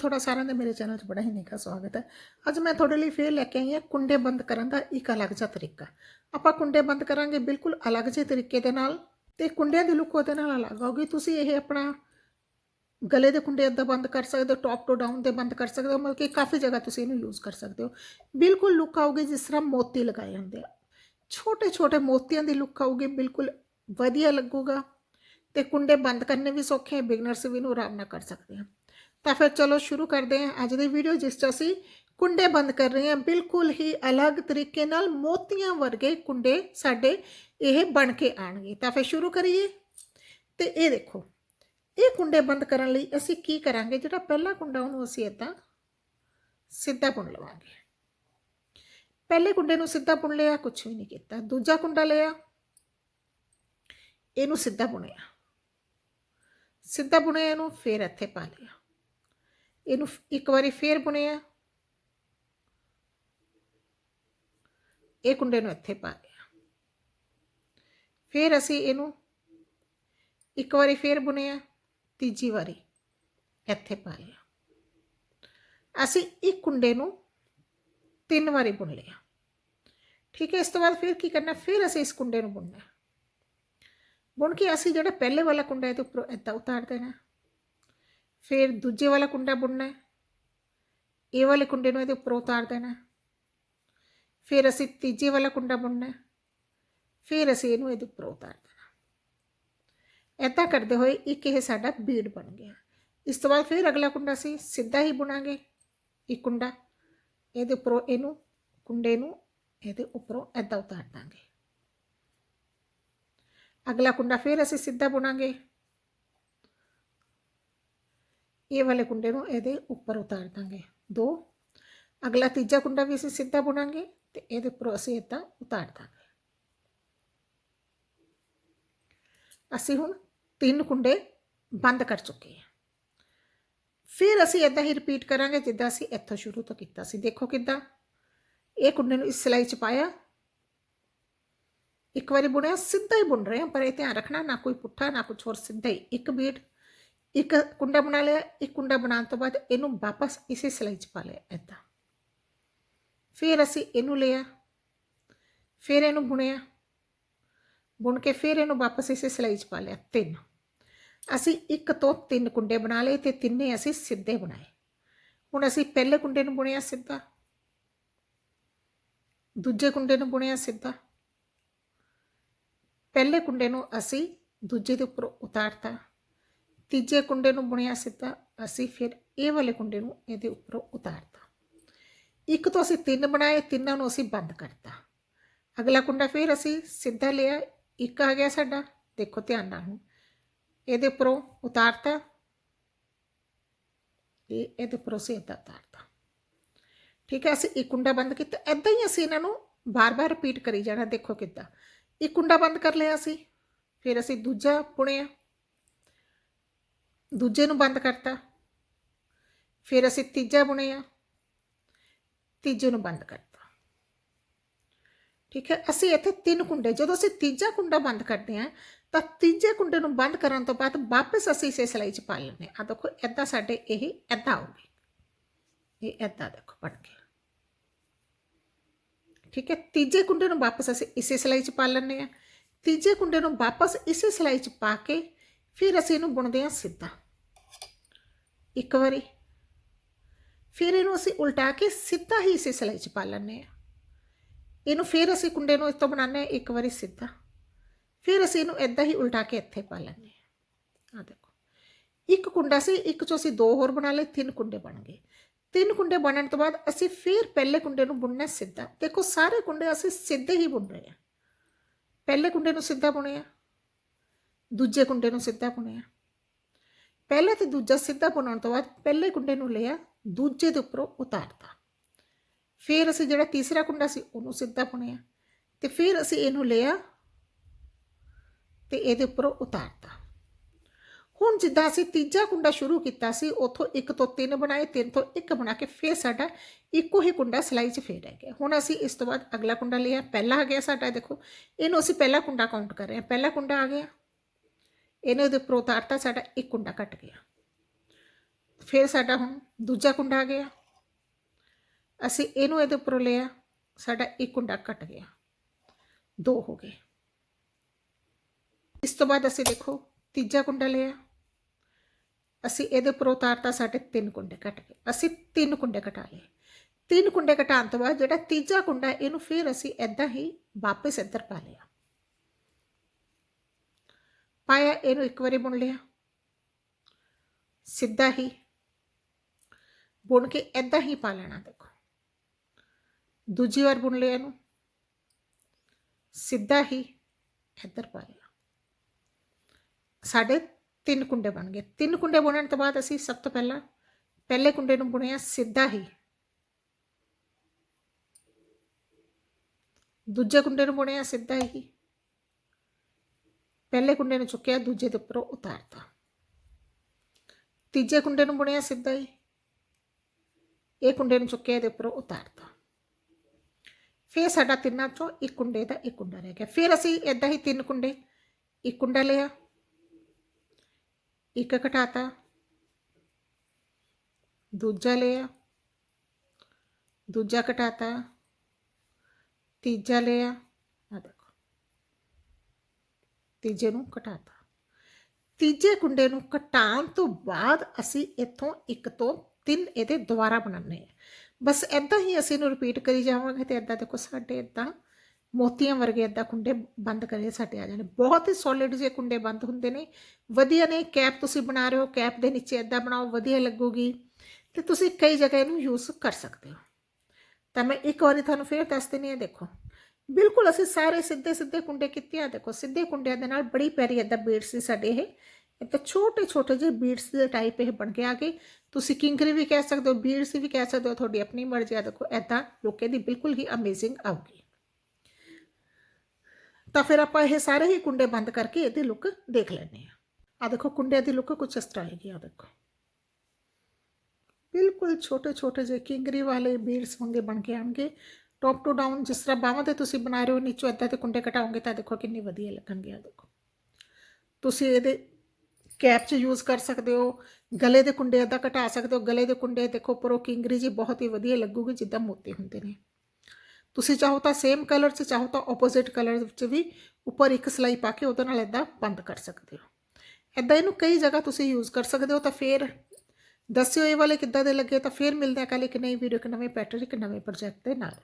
ਤੁਹਾਡਾ ਸਾਰਿਆਂ ਦਾ ਮੇਰੇ ਚੈਨਲ 'ਚ ਬੜਾ ਹੀ ਨਿੱਘਾ ਸਵਾਗਤ ਹੈ। ਅੱਜ ਮੈਂ ਤੁਹਾਡੇ ਲਈ ਫੇਰ ਲੈ ਕੇ ਆਈ ਹਾਂ ਕੁੰਡੇ ਬੰਦ ਕਰਨ ਦਾ ਇੱਕ ਅਲੱਗ ਜਿਹਾ ਤਰੀਕਾ। ਆਪਾਂ ਕੁੰਡੇ ਬੰਦ ਕਰਾਂਗੇ ਬਿਲਕੁਲ ਅਲੱਗ ਜਿਹੇ ਤਰੀਕੇ ਦੇ ਨਾਲ ਤੇ ਕੁੰਡਿਆਂ ਦੀ ਲੁੱਕ ਉਹਦੇ ਨਾਲ ਅਲੱਗ ਆਊਗੀ। ਤੁਸੀਂ ਇਹ ਆਪਣਾ ਗਲੇ ਦੇ ਕੁੰਡੇ ਅੱਧਾ ਬੰਦ ਕਰ ਸਕਦੇ ਹੋ ਟੌਪ ਟੂ ਡਾਊਨ 'ਤੇ ਬੰਦ ਕਰ ਸਕਦੇ ਹੋ, ਮਤਲਬ ਕਿ ਕਾਫੀ ਜਗ੍ਹਾ ਤੁਸੀਂ ਇਹਨੂੰ ਯੂਜ਼ ਕਰ ਸਕਦੇ ਹੋ। ਬਿਲਕੁਲ ਲੁੱਕ ਆਊਗੀ ਜਿਸ ਤਰ੍ਹਾਂ ਮੋਤੀ ਲਗਾਏ ਹੁੰਦੇ ਆ। ਛੋਟੇ ਛੋਟੇ ਮੋਤੀਆਂ ਦੀ ਲੁੱਕ ਆਊਗੀ, ਬਿਲਕੁਲ ਵਧੀਆ ਲੱਗੂਗਾ ਤੇ ਕੁੰਡੇ ਬੰਦ ਕਰਨੇ ਵੀ ਸੌਖੇ ਹੈ ਬਿਗਨਰਸ ਵੀ ਨੂੰ ਆਰਾਮ ਨਾਲ ਕਰ ਸਕਦੇ ਹਨ ਤਾਂ ਫਿਰ ਚਲੋ ਸ਼ੁਰੂ ਕਰਦੇ ਹਾਂ ਅੱਜ ਦੀ ਵੀਡੀਓ ਜਿਸ 'ਚ ਅਸੀਂ ਕੁੰਡੇ ਬੰਦ ਕਰ ਰਹੇ ਹਾਂ। ਬਿਲਕੁਲ ਹੀ ਅਲੱਗ ਤਰੀਕੇ ਨਾਲ ਮੋਤੀਆਂ ਵਰਗੇ ਕੁੰਡੇ ਸਾਡੇ ਇਹ ਬਣ ਕੇ ਆਣਗੇ ਤਾਂ ਫਿਰ ਸ਼ੁਰੂ ਕਰੀਏ। ਤੇ ਇਹ ਦੇਖੋ, ਇਹ ਕੁੰਡੇ ਬੰਦ ਕਰਨ ਲਈ ਅਸੀਂ ਕੀ ਕਰਾਂਗੇ? ਜਿਹੜਾ ਪਹਿਲਾ ਕੁੰਡਾ, ਉਹਨੂੰ ਅਸੀਂ ਇਦਾਂ ਸਿੱਧਾ ਬੁਣ ਲਵਾਂਗੇ। ਪਹਿਲੇ ਕੁੰਡੇ ਨੂੰ ਸਿੱਧਾ ਬੁਣ ਲਿਆ ਕੁਝ ਵੀ ਨਹੀਂ ਕੀਤਾ। ਦੂਜਾ ਕੁੰਡਾ ਲਿਆ, ਇਹਨੂੰ ਸਿੱਧਾ ਬੁਣਿਆ ਸਿੱਧਾ ਬੁਣਿਆ ਇਹਨੂੰ ਫੇਰ ਇੱਥੇ ਪਾ ਲਿਆ। ਇਹਨੂੰ ਇੱਕ ਵਾਰੀ ਫੇਰ ਬੁਣਿਆ ਇਹ ਕੁੰਡੇ ਨੂੰ ਇੱਥੇ ਪਾ ਲਿਆ। ਫਿਰ ਅਸੀਂ ਇਹਨੂੰ ਇੱਕ ਵਾਰੀ ਫੇਰ ਬੁਣਿਆ ਤੀਜੀ ਵਾਰੀ ਇੱਥੇ ਪਾ ਲਿਆ। ਅਸੀਂ ਇੱਕ ਕੁੰਡੇ ਨੂੰ ਤਿੰਨ ਵਾਰੀ ਬੁਣ ਲਿਆ। ਠੀਕ ਹੈ, ਇਸ ਤੋਂ ਬਾਅਦ ਫਿਰ ਕੀ ਕਰਨਾ, ਫਿਰ ਅਸੀਂ ਇਸ ਕੁੰਡੇ ਨੂੰ ਬੁਣਨਾ। ਬੁਣ ਕੇ ਅਸੀਂ ਜਿਹੜਾ ਪਹਿਲੇ ਵਾਲਾ ਕੁੰਡਾ ਇਹਦੇ ਉੱਪਰੋਂ ਇੱਦਾਂ ਉਤਾਰ ਦੇਣਾ। ਫਿਰ ਦੂਜੇ ਵਾਲਾ ਕੁੰਡਾ ਬੁਣਨਾ ਹੈ। ਇਹ ਵਾਲੇ ਕੁੰਡੇ ਨੂੰ ਇਹਦੇ ਉੱਪਰੋਂ ਉਤਾਰ ਦੇਣਾ ਫਿਰ ਅਸੀਂ ਤੀਜੇ ਵਾਲਾ ਕੁੰਡਾ ਬੁਣਨਾ ਫਿਰ ਅਸੀਂ ਇਹਨੂੰ ਇਹਦੇ ਉੱਪਰੋਂ ਉਤਾਰ ਦੇਣਾ ਏਦਾਂ ਕਰਦੇ ਹੋਏ ਇੱਕ ਇਹ ਸਾਡਾ ਬੀੜ ਬਣ ਗਿਆ। ਇਸ ਤੋਂ ਬਾਅਦ ਫਿਰ ਅਗਲਾ ਕੁੰਡਾ ਅਸੀਂ ਸਿੱਧਾ ਹੀ ਬੁਣਾਂਗੇ। ਇੱਕ ਕੁੰਡਾ ਇਹਦੇ ਉੱਪਰੋਂ ਇਹਨੂੰ, ਕੁੰਡੇ ਨੂੰ ਇਹਦੇ ਉੱਪਰੋਂ ਏਦਾਂ ਉਤਾਰ ਦਾਂਗੇ। ਅਗਲਾ ਕੁੰਡਾ ਫਿਰ ਅਸੀਂ ਸਿੱਧਾ ਬੁਣਾਂਗੇ। ਇਹ ਵਾਲੇ ਕੁੰਡੇ ਨੂੰ ਇਹਦੇ ਉੱਪਰ ਉਤਾਰ ਦਾਂਗੇ। ਦੋ, ਅਗਲਾ ਤੀਜਾ ਕੁੰਡਾ ਵੀ ਅਸੀਂ ਸਿੱਧਾ ਬੁਣਾਂਗੇ ਤੇ ਇਹਦੇ ਉੱਪਰੋਂ ਅਸੀਂ ਇਦਾਂ ਉਤਾਰ ਦਾਂਗੇ। ਅਸੀਂ ਹੁਣ ਤਿੰਨ ਕੁੰਡੇ ਬੰਦ ਕਰ ਚੁੱਕੇ ਹਾਂ। ਫਿਰ ਅਸੀਂ ਇਦਾਂ ਹੀ ਰਿਪੀਟ ਕਰਾਂਗੇ ਜਿੱਦਾਂ ਅਸੀਂ ਇੱਥੋਂ ਸ਼ੁਰੂ ਤੋਂ ਕੀਤਾ ਸੀ। ਦੇਖੋ ਕਿੱਦਾਂ ਇਹ ਕੁੰਡੇ ਨੂੰ ਇਸ ਸਿਲਾਈ 'ਚ ਪਾਇਆ। ਇੱਕ ਵਾਰੀ ਬੁਣਿਆ, ਸਿੱਧਾ ਹੀ ਬੁਣ ਰਹੇ ਹਾਂ, ਪਰ ਇਹ ਧਿਆਨ ਰੱਖਣਾ ਨਾ ਕੋਈ ਪੁੱਠਾ ਨਾ ਕੁਝ ਹੋਰ, ਸਿੱਧਾ ਹੀ ਇੱਕ ਬੀਟ ਇੱਕ ਕੁੰਡਾ ਬਣਾ ਲਿਆ, ਇੱਕ ਕੁੰਡਾ ਬਣਾਉਣ ਤੋਂ ਬਾਅਦ ਇਹਨੂੰ ਵਾਪਸ ਇਸੇ ਸਿਲਾਈ 'ਚ ਪਾ ਲਿਆ ਏਦਾਂ। ਫਿਰ ਅਸੀਂ ਇਹਨੂੰ ਲਿਆ, ਫਿਰ ਇਹਨੂੰ ਬੁਣਿਆ, ਬੁਣ ਕੇ ਫਿਰ ਇਹਨੂੰ ਵਾਪਸ ਇਸੇ ਸਿਲਾਈ 'ਚ ਪਾ ਲਿਆ ਤਿੰਨ। ਅਸੀਂ ਇੱਕ ਤੋਂ ਤਿੰਨ ਕੁੰਡੇ ਬਣਾ ਲਏ ਤੇ ਤਿੰਨੇ ਅਸੀਂ ਸਿੱਧੇ ਬਣਾਏ। ਹੁਣ ਅਸੀਂ ਪਹਿਲੇ ਕੁੰਡੇ ਨੂੰ ਬੁਣਿਆ ਸਿੱਧਾ, ਦੂਜੇ ਕੁੰਡੇ ਨੂੰ ਬੁਣਿਆ ਸਿੱਧਾ। ਪਹਿਲੇ ਕੁੰਡੇ ਨੂੰ ਅਸੀਂ ਦੂਜੇ ਦੇ ਉੱਪਰ ਉਤਾਰਤਾ। ਤੀਜੇ ਕੁੰਡੇ ਨੂੰ ਬੁਣਿਆ ਸਿੱਧਾ ਅਸੀਂ ਫਿਰ ਇਹ ਵਾਲੇ ਕੁੰਡੇ ਨੂੰ ਇਹਦੇ ਉੱਪਰੋਂ ਉਤਾਰਤਾ। ਇੱਕ ਤੋਂ ਅਸੀਂ ਤਿੰਨ ਬਣਾਏ, ਤਿੰਨਾਂ ਨੂੰ ਅਸੀਂ ਬੰਦ ਕਰਤਾ। ਅਗਲਾ ਕੁੰਡਾ ਫਿਰ ਅਸੀਂ ਸਿੱਧਾ ਲਿਆ, ਇੱਕ ਆ ਗਿਆ ਸਾਡਾ। ਦੇਖੋ ਧਿਆਨ ਨਾਲ ਹੁਣ। ਇਹਦੇ ਉੱਪਰੋਂ ਉਤਾਰਤਾ। ਇਹ ਇਹਦੇ ਉੱਪਰੋਂ ਅਸੀਂ ਏਦਾਂ ਉਤਾਰਤਾ। ਠੀਕ ਹੈ, ਅਸੀਂ ਇੱਕ ਕੁੰਡਾ ਬੰਦ ਕੀਤਾ। ਐਦਾਂ ਹੀ ਅਸੀਂ ਇਹਨਾਂ ਨੂੰ ਬਾਰ-ਬਾਰ ਰਿਪੀਟ ਕਰੀ ਜਾਣਾ, ਦੇਖੋ ਕਿੱਦਾਂ। ਇੱਕ ਕੁੰਡਾ ਬੰਦ ਕਰ ਲਿਆ ਅਸੀਂ, ਫਿਰ ਅਸੀਂ ਦੂਜਾ ਪੁਣਿਆ ਦੂਜੇ ਨੂੰ ਬੰਦ ਕਰਤਾ। ਫਿਰ ਅਸੀਂ ਤੀਜਾ ਬੁਣਿਆ ਤੀਜੇ ਨੂੰ ਬੰਦ ਕਰਤਾ। ਠੀਕ ਹੈ, ਅਸੀਂ ਇੱਥੇ ਤਿੰਨ ਕੁੰਡੇ, ਜਦੋਂ ਅਸੀਂ ਤੀਜਾ ਕੁੰਡਾ ਬੰਦ ਕਰਦੇ ਹਾਂ, ਤਾਂ ਤੀਜੇ ਕੁੰਡੇ ਨੂੰ ਬੰਦ ਕਰਨ ਤੋਂ ਬਾਅਦ ਵਾਪਸ ਅਸੀਂ ਇਸੇ ਸਿਲਾਈ 'ਚ ਪਾ ਲੈਂਦੇ ਹਾਂ। ਆ ਦੇਖੋ ਐਦਾਂ ਸਾਡੇ ਇਹ ਐਦਾਂ ਆਉਗੀ ਇਹ ਐਦਾਂ ਦੇਖੋ ਬਣ ਗਿਆ। ਠੀਕ ਹੈ, ਤੀਜੇ ਕੁੰਡੇ ਨੂੰ ਵਾਪਸ ਅਸੀਂ ਇਸੇ ਸਿਲਾਈ 'ਚ ਪਾ ਲੈਂਦੇ ਹਾਂ। ਤੀਜੇ ਕੁੰਡੇ ਨੂੰ ਵਾਪਸ ਇਸੇ ਸਿਲਾਈ 'ਚ ਪਾ ਕੇ ਫਿਰ ਅਸੀਂ ਇਹਨੂੰ ਬੁਣਦੇ ਹਾਂ ਸਿੱਧਾ। ਇੱਕ ਵਾਰੀ। ਫਿਰ ਇਹਨੂੰ ਅਸੀਂ ਉਲਟਾ ਕੇ ਸਿੱਧਾ ਹੀ ਇਸੇ ਸਿਲਾਈ 'ਚ ਪਾ ਲੈਂਦੇ ਹਾਂ। ਇਹਨੂੰ ਫਿਰ ਅਸੀਂ ਕੁੰਡੇ ਨੂੰ ਇਸ ਤੋਂ ਬਣਾਉਂਦੇ ਹਾਂ, ਇੱਕ ਵਾਰੀ ਸਿੱਧਾ। ਫਿਰ ਅਸੀਂ ਇਹਨੂੰ ਇਦਾਂ ਹੀ ਉਲਟਾ ਕੇ ਇੱਥੇ ਪਾ ਲੈਂਦੇ ਹਾਂ। ਆ ਦੇਖੋ, ਇੱਕ ਕੁੰਡਾ ਸੀ, ਇੱਕ ਚੋਂ ਅਸੀਂ ਦੋ ਹੋਰ ਬਣਾ ਲਏ, ਤਿੰਨ ਕੁੰਡੇ ਬਣ ਗਏ। ਤਿੰਨ ਕੁੰਡੇ ਬਣਨ ਤੋਂ ਬਾਅਦ ਅਸੀਂ ਫਿਰ ਪਹਿਲੇ ਕੁੰਡੇ ਨੂੰ ਬੁਣਨਾ ਸਿੱਧਾ। ਦੇਖੋ, ਸਾਰੇ ਕੁੰਡੇ ਅਸੀਂ ਸਿੱਧੇ ਹੀ ਬੁਣ ਰਹੇ ਹਾਂ। ਪਹਿਲੇ ਕੁੰਡੇ ਨੂੰ ਸਿੱਧਾ ਬੁਣਿਆ, ਦੂਜੇ ਕੁੰਡੇ ਨੂੰ ਸਿੱਧਾ ਬੁਣਿਆ। ਪਹਿਲੇ ਤੇ ਦੂਜਾ ਸਿੱਧਾ ਬੁਣਨ ਤੋਂ ਬਾਅਦ ਪਹਿਲੇ ਕੁੰਡੇ ਨੂੰ ਲਿਆ, ਦੂਜੇ ਦੇ ਉੱਪਰੋਂ ਉਤਾਰਤਾ। ਫਿਰ ਅਸੀਂ ਜਿਹੜਾ ਤੀਸਰਾ ਕੁੰਡਾ ਸੀ, ਉਹਨੂੰ ਸਿੱਧਾ ਬੁਣਿਆ ਤੇ ਫਿਰ ਅਸੀਂ ਇਹਨੂੰ ਲਿਆ ਤੇ ਇਹਦੇ ਉੱਪਰੋਂ ਉਤਾਰਤਾ। ਹੁਣ ਜਿੱਦਾਂ ਅਸੀਂ ਤੀਜਾ ਕੁੰਡਾ ਸ਼ੁਰੂ ਕੀਤਾ ਸੀ, ਉਥੋਂ ਇੱਕ ਤੋਂ ਤਿੰਨ ਬਣਾਏ, ਤਿੰਨ ਤੋਂ ਇੱਕ ਬਣਾ ਕੇ ਫਿਰ ਸਾਡਾ ਇੱਕੋ ਹੀ ਕੁੰਡਾ ਸਿਲਾਈ 'ਚ ਫੇਰ ਰਹਿ ਗਿਆ। ਹੁਣ ਅਸੀਂ ਇਸ ਤੋਂ ਬਾਅਦ ਅਗਲਾ ਕੁੰਡਾ ਲਿਆ। ਪਹਿਲਾ ਆ ਗਿਆ ਸਾਡਾ, ਦੇਖੋ, ਇਹਨੂੰ ਅਸੀਂ ਪਹਿਲਾ ਕੁੰਡਾ ਕਾਊਂਟ ਕਰ ਰਹੇ ਹਾਂ। ਪਹਿਲਾ ਕੁੰਡਾ ਆ ਗਿਆ। ਇਹਨੇ ਉਹਦੇ ਉੱਪਰ ਉਤਾਰਤਾ, ਸਾਡਾ ਇੱਕ ਕੁੰਡਾ ਕੱਟ ਗਿਆ। ਫਿਰ ਸਾਡਾ ਹੁਣ ਦੂਜਾ ਕੁੰਡਾ ਆ ਗਿਆ। ਅਸੀਂ ਇਹਨੂੰ ਇਹਦੇ ਉੱਪਰੋਂ ਲਿਆ, ਸਾਡਾ ਇੱਕ ਕੁੰਡਾ ਕੱਟ ਗਿਆ। ਦੋ ਹੋ ਗਏ। ਇਸ ਤੋਂ ਬਾਅਦ ਅਸੀਂ ਦੇਖੋ, ਤੀਜਾ ਕੁੰਡਾ ਲਿਆ। ਅਸੀਂ ਇਹਦੇ ਉੱਪਰ ਉਤਾਰਤਾ, ਸਾਡੇ ਤਿੰਨ ਕੁੰਡੇ ਕੱਟ ਗਏ। ਅਸੀਂ ਤਿੰਨ ਕੁੰਡੇ ਕਟਾ ਲਏ। ਤਿੰਨ ਕੁੰਡੇ ਕਟਾਉਣ ਤੋਂ ਬਾਅਦ ਜਿਹੜਾ ਤੀਜਾ ਕੁੰਡਾ, ਇਹਨੂੰ ਫਿਰ ਅਸੀਂ ਐਦਾਂ ਹੀ ਵਾਪਸ ਇੱਧਰ ਪਾ ਲਿਆ। ਪਾਇਆ, ਇਹਨੂੰ ਇੱਕ ਵਾਰੀ ਬੁਣ ਲਿਆ। ਸਿੱਧਾ ਹੀ ਬੁਣ ਕੇ ਐਦਾਂ ਹੀ ਪਾ ਲੈਣਾ, ਦੇਖੋ। ਦੂਜੀ ਵਾਰ ਬੁਣ ਲਿਆ ਇਹਨੂੰ। ਸਿੱਧਾ ਹੀ ਇੱਧਰ ਪਾ ਲਿਆ। ਸਾਡੇ ਤਿੰਨ ਕੁੰਡੇ ਬਣ ਗਏ। ਤਿੰਨ ਕੁੰਡੇ ਬੁਣਨ ਤੋਂ ਬਾਅਦ ਅਸੀਂ ਸਭ ਤੋਂ ਪਹਿਲਾਂ ਪਹਿਲੇ ਕੁੰਡੇ ਨੂੰ ਬੁਣਿਆ ਸਿੱਧਾ ਹੀ। ਦੂਜੇ ਕੁੰਡੇ ਨੂੰ ਬੁਣਿਆ ਸਿੱਧਾ ਹੀ। ਪਹਿਲੇ ਕੁੰਡੇ ਨੂੰ ਚੁੱਕਿਆ, ਦੂਜੇ ਦੇ ਉੱਪਰੋਂ ਉਤਾਰਤਾ। ਤੀਜੇ ਕੁੰਡੇ ਨੂੰ ਬੁਣਿਆ ਸਿੱਧਾ ਹੀ। ਇਹ ਕੁੰਡੇ ਨੂੰ ਚੁੱਕਿਆ, ਇਹਦੇ ਉੱਪਰੋਂ ਉਤਾਰਤਾ। ਫਿਰ ਸਾਡਾ ਤਿੰਨਾਂ ਚੋਂ ਇੱਕ ਕੁੰਡੇ ਦਾ ਇੱਕ ਕੁੰਡਾ ਰਹਿ ਗਿਆ। ਫਿਰ ਅਸੀਂ ਇਦਾਂ ਹੀ ਤਿੰਨ ਕੁੰਡੇ, ਇੱਕ ਕੁੰਡਾ ਲਿਆ, ਇੱਕ ਘਟਾਤਾ, ਦੂਜਾ ਲਿਆ, ਦੂਜਾ ਘਟਾਤਾ, ਤੀਜਾ ਲਿਆ ਤੀਜੇ ਨੂੰ ਘਟਾਤਾ। ਤੀਜੇ ਕੁੰਡੇ ਨੂੰ ਘਟਾਉਣ ਤੋਂ ਬਾਅਦ ਅਸੀਂ ਇੱਥੋਂ ਇੱਕ ਤੋਂ ਤਿੰਨ ਇਹਦੇ ਦੁਬਾਰਾ ਬਣਾਉਣੇ ਆ ਬਸ ਐਦਾਂ ਹੀ ਅਸੀਂ ਇਹਨੂੰ ਰਿਪੀਟ ਕਰੀ ਜਾਵਾਂਗੇ ਤੇ ਐਦਾਂ ਦੇਖੋ ਸਾਡੇ ਐਦਾਂ ਮੋਤੀਆਂ ਵਰਗੇ ਐਦਾਂ ਕੁੰਡੇ ਬੰਦ ਕਰੇ ਸਾਡੇ ਆ ਜਾਣੇ। ਬਹੁਤ ਹੀ ਸੋਲਿਡ ਜਿਹੇ ਕੁੰਡੇ ਬੰਦ ਹੁੰਦੇ ਨੇ। ਵਧੀਆ ਨੇ, ਕੈਪ ਤੁਸੀਂ ਬਣਾ ਰਹੇ ਹੋ, ਕੈਪ ਦੇ ਨੀਚੇ ਐਦਾਂ ਬਣਾਓ, ਵਧੀਆ ਲੱਗੂਗੀ। ਤੇ ਤੁਸੀਂ ਕਈ ਜਗ੍ਹਾ ਇਹਨੂੰ ਯੂਜ਼ ਕਰ ਸਕਦੇ ਹੋ। ਤਾਂ ਮੈਂ ਇੱਕ ਵਾਰੀ ਤੁਹਾਨੂੰ ਫੇਰ ਦੱਸ ਦਿੰਦੀ ਹਾਂ, ਦੇਖੋ। ਬਿਲਕੁਲ ਅਸੀਂ ਸਾਰੇ ਸਿੱਧੇ ਸਿੱਧੇ ਕੁੰਡੇ ਕੀਤੇ ਆ ਦੇਖੋ ਸਿੱਧੇ ਕੁੰਡਿਆਂ ਦੇ ਨਾਲ ਬੜੀ ਪਿਆਰੀ ਐਦਾਂ ਬੀਡਸ ਸੀ ਸਾਡੇ ਇਹ ਇੱਥੇ ਛੋਟੇ ਛੋਟੇ ਜਿਹੇ ਬੀਡਸ ਦੇ ਟਾਈਪ ਇਹ ਬਣ ਕੇ ਆ ਗਏ ਤੁਸੀਂ ਕਿੰਕਰੀ ਵੀ ਕਹਿ ਸਕਦੇ ਹੋ ਬੀਡਸ ਵੀ ਕਹਿ ਸਕਦੇ ਹੋ ਤੁਹਾਡੀ ਆਪਣੀ ਮਰਜ਼ੀ ਆ ਦੇਖੋ ਐਦਾਂ ਲੋਕੇ ਦੀ ਬਿਲਕੁਲ ਹੀ ਅਮੇਜ਼ਿੰਗ ਆਊਗੀ ਤਾਂ ਫਿਰ ਆਪਾਂ ਇਹ ਸਾਰੇ ਹੀ ਕੁੰਡੇ ਬੰਦ ਕਰਕੇ ਇਹਦੀ ਲੁੱਕ ਦੇਖ ਲੈਣੇ ਆ ਆ ਦੇਖੋ ਕੁੰਡਿਆਂ ਦੀ ਲੁੱਕ ਕੁਝ ਇਸ ਤਰ੍ਹਾਂ ਹੈਗੀ ਆ ਦੇਖੋ ਬਿਲਕੁਲ ਛੋਟੇ ਛੋਟੇ ਜਿਹੇ ਕਿੰਗਰੀ ਵਾਲੇ ਬੀਡਸ ਵਾਂਗੇ ਬਣ ਕੇ ਆਣਗੇ ਟੌਪ ਟੂ ਡਾਊਨ ਜਿਸ ਤਰ੍ਹਾਂ ਬਾਹਾਂ ਤੇ ਤੁਸੀਂ ਬਣਾ ਰਹੇ ਹੋ, ਨੀਚੋਂ ਇੱਦਾਂ ਤੇ ਕੁੰਡੇ ਘਟਾਓਗੇ ਤਾਂ ਦੇਖੋ ਕਿੰਨੀ ਵਧੀਆ ਲੱਗਣਗੇ ਆ ਦੇਖੋ। ਤੁਸੀਂ ਇਹਦੇ ਕੈਪ 'ਚ ਯੂਜ਼ ਕਰ ਸਕਦੇ ਹੋ, ਗਲੇ ਦੇ ਕੁੰਡੇ ਇੱਦਾਂ ਘਟਾ ਸਕਦੇ ਹੋ, ਗਲੇ ਦੇ ਕੁੰਡੇ ਦੇਖੋ ਉੱਪਰੋਂ ਕਿੰਗਰੀ ਜੀ ਬਹੁਤ ਹੀ ਵਧੀਆ ਲੱਗੂਗੀ ਜਿੱਦਾਂ ਮੋਤੀ ਹੁੰਦੇ ਨੇ। ਤੁਸੀਂ ਚਾਹੋ ਤਾਂ ਸੇਮ ਕਲਰ 'ਚ, ਚਾਹੋ ਤਾਂ ਆਪੋਜ਼ਿਟ ਕਲਰ ਵਿੱਚ ਵੀ ਉੱਪਰ ਇੱਕ ਸਲਾਈ ਪਾ ਕੇ ਉਹਦੇ ਨਾਲ ਇੱਦਾਂ ਬੰਦ ਕਰ ਸਕਦੇ ਹੋ। ਇੱਦਾਂ ਇਹਨੂੰ ਕਈ ਜਗ੍ਹਾ ਤੁਸੀਂ ਯੂਜ਼ ਕਰ ਸਕਦੇ ਹੋ ਤਾਂ ਫਿਰ ਦੱਸਿਓ ਇਹ ਵਾਲੇ ਕਿੱਦਾਂ ਦੇ ਲੱਗੇ ਤਾਂ ਫਿਰ ਮਿਲਦੇ ਆ ਕੱਲ ਇੱਕ ਨਈ ਵੀਡੀਓ ਇੱਕ ਨਵੇਂ ਪੈਟਰਨ ਇੱਕ ਨਵੇਂ ਪ੍ਰੋਜੈਕਟ ਦੇ ਨਾਲ।